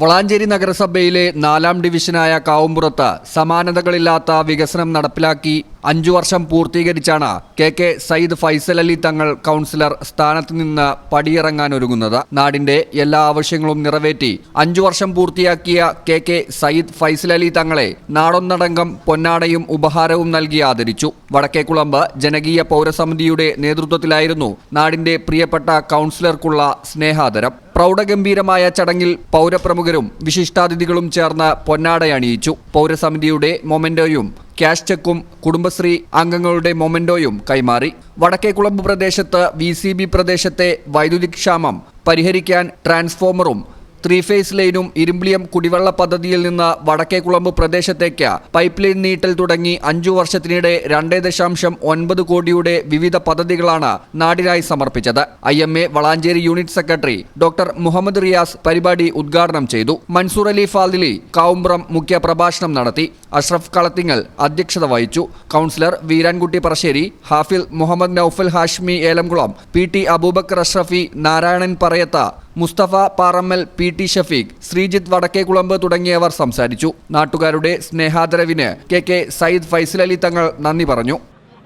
വളാഞ്ചേരി നഗരസഭയിലെ നാലാം ഡിവിഷനായ കാവുംപുറത്ത് സമാനതകളില്ലാത്ത വികസനം നടപ്പിലാക്കി അഞ്ചു വർഷം പൂർത്തീകരിച്ചാണ് K K Sayyid Faisal Ali Thangal councillor സ്ഥാനത്ത് നിന്ന് പടിയിറങ്ങാൻ ഒരുങ്ങുന്നത്. നാടിന്റെ എല്ലാ ആവശ്യങ്ങളും നിറവേറ്റി അഞ്ചു വർഷം പൂർത്തിയാക്കിയ കെ കെ സയ്യിദ് ഫൈസൽ അലി തങ്ങളെ നാടൊന്നടങ്കം പൊന്നാടയും ഉപഹാരവും നൽകി ആദരിച്ചു. വടക്കേക്കുളമ്പ് ജനകീയ പൗരസമിതിയുടെ നേതൃത്വത്തിലായിരുന്നു നാടിന്റെ പ്രിയപ്പെട്ട കൗൺസിലർക്കുള്ള സ്നേഹാദരം. പ്രൗഢഗംഭീരമായ ചടങ്ങിൽ പൗരപ്രമുഖരും വിശിഷ്ടാതിഥികളും ചേർന്ന് പൊന്നാടയണിയിച്ചു പൗരസമിതിയുടെ മൊമെന്റോയും ക്യാഷ് ചെക്കും കുടുംബശ്രീ അംഗങ്ങളുടെ മൊമെന്റോയും കൈമാറി. വടക്കേക്കുളമ്പ് പ്രദേശത്ത് വി പ്രദേശത്തെ വൈദ്യുതി ക്ഷാമം പരിഹരിക്കാൻ ട്രാൻസ്ഫോമറും ത്രീ ഫേസ് ലൈനും ഇരുമ്പിളിയം കുടിവെള്ള പദ്ധതിയിൽ നിന്ന് വടക്കേക്കുളമ്പ് പ്രദേശത്തേക്ക് പൈപ്പ് ലൈൻ നീട്ടൽ തുടങ്ങി അഞ്ചു വർഷത്തിനിടെ രണ്ടേ ദശാംശം ഒൻപത് കോടിയുടെ വിവിധ പദ്ധതികളാണ് നാടിനായി സമർപ്പിച്ചത്. I M A Valanchery unit secretary doctor Muhammad Riyas പരിപാടി ഉദ്ഘാടനം ചെയ്തു. മൻസൂർ അലി ഫാദിലി കാവുംബ്രം മുഖ്യ പ്രഭാഷണം നടത്തി. അഷ്റഫ് കളത്തിങ്ങൽ അധ്യക്ഷത വഹിച്ചു. Councillor Veerankutty Parassery Hafil Muhammad Naufal Hashmi Elamkulam P T Abubakar Ashrafi Narayanan Parayath Musthafa Parammal P T Shafeeq Sreejith Vadakkekulamb തുടങ്ങിയവർ സംസാരിച്ചു. നാട്ടുകാരുടെ സ്നേഹാദരവിന് കെ കെ സയ്യിദ് ഫൈസൽ അലി തങ്ങൾ നന്ദി പറഞ്ഞു.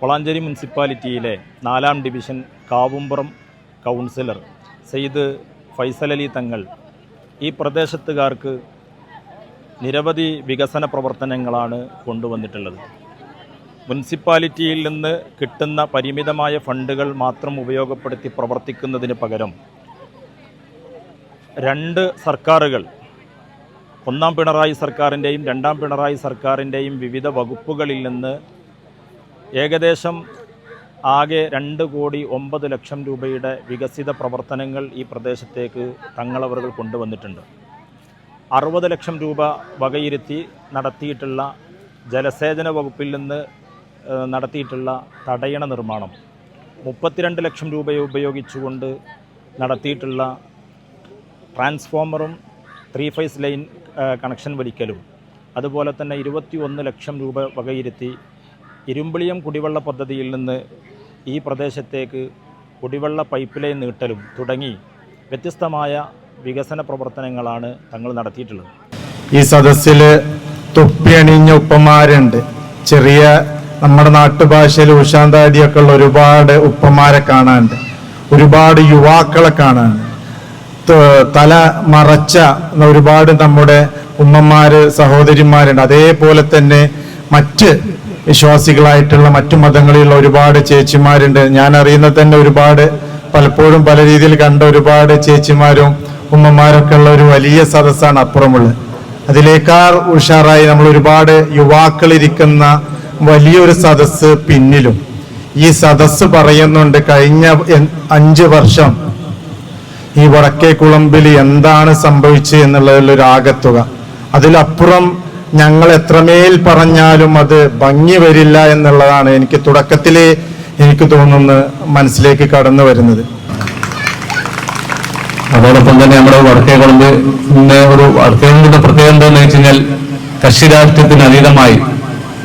വളാഞ്ചേരി മുനിസിപ്പാലിറ്റിയിലെ നാലാം ഡിവിഷൻ കാവുംപുറം കൗൺസിലർ സയ്യിദ് ഫൈസൽ അലി തങ്ങൾ ഈ പ്രദേശത്തുകാർക്ക് നിരവധി വികസന പ്രവർത്തനങ്ങളാണ് കൊണ്ടുവന്നിട്ടുള്ളത്. മുനിസിപ്പാലിറ്റിയിൽ നിന്ന് കിട്ടുന്ന പരിമിതമായ ഫണ്ടുകൾ മാത്രം ഉപയോഗപ്പെടുത്തി പ്രവർത്തിക്കുന്നതിന് പകരം രണ്ട് സർക്കാരുകൾ ഒന്നാം പിണറായി സർക്കാരിന്റെയും രണ്ടാം പിണറായി സർക്കാരിന്റെയും വിവിധ വകുപ്പുകളിൽ നിന്ന് ഏകദേശം ആകെ രണ്ട് കോടി ഒമ്പത് ലക്ഷം രൂപയുടെ വികസിത പ്രവർത്തനങ്ങൾ ഈ പ്രദേശത്തേക്ക് തങ്ങളവറുകൾ കൊണ്ടുവന്നിട്ടുണ്ട്. അറുപത് ലക്ഷം രൂപ വകയിരുത്തി നടത്തിയിട്ടുള്ള ജലസേചന വകുപ്പിൽ നിന്ന് നടത്തിയിട്ടുള്ള തടയണ നിർമ്മാണം. മുപ്പത്തിരണ്ട് ലക്ഷം രൂപ ഉപയോഗിച്ചുകൊണ്ട് നടത്തിയിട്ടുള്ള ട്രാൻസ്ഫോമറും ത്രീ ഫേസ് ലൈൻ കണക്ഷൻ വലിക്കലും. അതുപോലെ തന്നെ ഇരുപത്തി ഒന്ന് ലക്ഷം രൂപ വകയിരുത്തി ഇരുമ്പിളിയം കുടിവെള്ള പദ്ധതിയിൽ നിന്ന് ഈ പ്രദേശത്തേക്ക് കുടിവെള്ള പൈപ്പ് ലൈൻ നീട്ടലും തുടങ്ങി വ്യത്യസ്തമായ വികസന പ്രവർത്തനങ്ങളാണ് തങ്ങൾ നടത്തിയിട്ടുള്ളത്. ഈ സദസ്സിൽ തൊപ്പിയണിഞ്ഞ ഉപ്പമാരുണ്ട് ചെറിയ നമ്മുടെ നാട്ടുഭാഷയിൽ ഉഷാന്താദിയൊക്കെ ഉള്ള ഒരുപാട് ഉപ്പമാരെ കാണാനുണ്ട്. ഒരുപാട് യുവാക്കളെ കാണാനുണ്ട്. തല മറച്ച ഒരുപാട് നമ്മുടെ ഉമ്മമാര് സഹോദരിമാരുണ്ട്. അതേപോലെ തന്നെ മറ്റ് വിശ്വാസികളായിട്ടുള്ള മറ്റു മതങ്ങളിലുള്ള ഒരുപാട് ചേച്ചിമാരുണ്ട്. ഞാൻ അറിയുന്ന തന്നെ ഒരുപാട് പലപ്പോഴും പല രീതിയിൽ കണ്ട ഒരുപാട് ചേച്ചിമാരും ഉമ്മമാരൊക്കെ ഉള്ള ഒരു വലിയ സദസ്സാണ് അപ്പുറമുള്ളത്. അതിലേക്കാൾ ഉഷാറായി നമ്മൾ ഒരുപാട് യുവാക്കൾ ഇരിക്കുന്ന വലിയൊരു സദസ്സ് പിന്നിലും. ഈ സദസ്സ് പറയുന്നുണ്ട് കഴിഞ്ഞ അഞ്ച് വർഷം ഈ വടക്കേ കുളമ്പിൽ എന്താണ് സംഭവിച്ചത് എന്നുള്ളതിലൊരു ആകത്തുക. അതിലപ്പുറം ഞങ്ങൾ എത്രമേൽ പറഞ്ഞാലും അത് ഭംഗി വരില്ല എന്നുള്ളതാണ് എനിക്ക് തുടക്കത്തിലേ എനിക്ക് തോന്നുന്നു മനസ്സിലേക്ക് കടന്നു വരുന്നത്. അതോടൊപ്പം തന്നെ നമ്മുടെ വടക്കേ കുളമ്പ് ഒരു വടക്കേ കുളമ്പിന്റെ പ്രത്യേകത എന്താണെന്ന് വെച്ച് കഴിഞ്ഞാൽ കക്ഷി രാഷ്ട്രീയത്തിന് അതീതമായി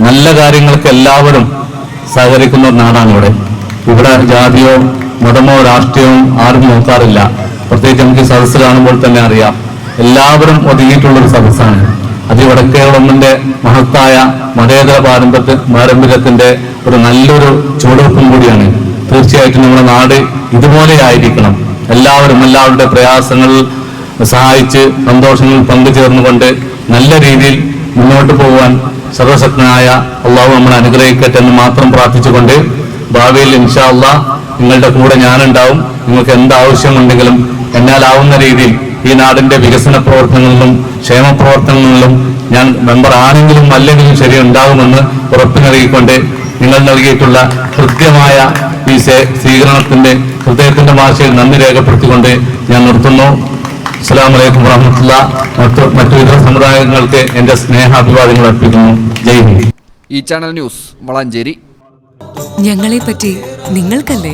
നല്ല കാര്യങ്ങൾക്ക് എല്ലാവരും സഹകരിക്കുന്ന ഒരു നാടാണ് ഇവിടെ ഇവിടെ ജാതിയോ മതമോ രാഷ്ട്രീയവും ആരും നോക്കാറില്ല. പ്രത്യേകിച്ച് നമുക്ക് സദസ് കാണുമ്പോൾ തന്നെ അറിയാം. എല്ലാവരും ഒതുങ്ങിയിട്ടുള്ള ഒരു സദസ്സാണ്. അത് ഈ വടക്കേക്കുളമ്പിന്റെ മഹത്തായ മതേതര പാരമ്പര്യ പാരമ്പര്യത്തിന്റെ ഒരു നല്ലൊരു ചുവടുവെപ്പും കൂടിയാണ്. തീർച്ചയായിട്ടും നമ്മുടെ നാട് ഇതുപോലെ ആയിരിക്കണം. എല്ലാവരും എല്ലാവരുടെ പ്രയാസങ്ങൾ സഹായിച്ച് സന്തോഷങ്ങൾ പങ്കുചേർന്നുകൊണ്ട് നല്ല രീതിയിൽ മുന്നോട്ട് പോകുവാൻ സർവശക്തനായ അള്ളാഹു നമ്മളെ അനുഗ്രഹിക്കട്ടെ എന്ന് മാത്രം പ്രാർത്ഥിച്ചുകൊണ്ട് ഭാവിയിൽ ഇൻഷാ അള്ളാഹ് നിങ്ങളുടെ കൂടെ ഞാനുണ്ടാവും. നിങ്ങൾക്ക് എന്താവശ്യമുണ്ടെങ്കിലും എന്നാലാവുന്ന രീതിയിൽ ഈ നാടിന്റെ വികസന പ്രവർത്തനങ്ങളിലും ക്ഷേമ പ്രവർത്തനങ്ങളിലും ഞാൻ മെമ്പർ ആണെങ്കിലും അല്ലെങ്കിലും ശരി ഉണ്ടാകുമെന്ന് ഉറപ്പു നൽകിക്കൊണ്ട് നിങ്ങൾ നൽകിയിട്ടുള്ള കൃത്യമായ ഈ സ്വീകരണത്തിന്റെ ഹൃദയത്തിന്റെ ഭാഷയിൽ നന്ദി രേഖപ്പെടുത്തിക്കൊണ്ട് ഞാൻ നിർത്തുന്നു. അസ്സാം വലൈക്കും വറഹമത്തുള്ള. മറ്റു മറ്റു ഇതര സമുദായങ്ങൾക്ക് എന്റെ സ്നേഹാഭിവാദ്യങ്ങൾ അർപ്പിക്കുന്നു. ജയ് ഹിന്ദ്. ഈ ചാനൽ ന്യൂസ് വളാഞ്ചേരി. ഞങ്ങളെ പറ്റി നിങ്ങൾക്കല്ലേ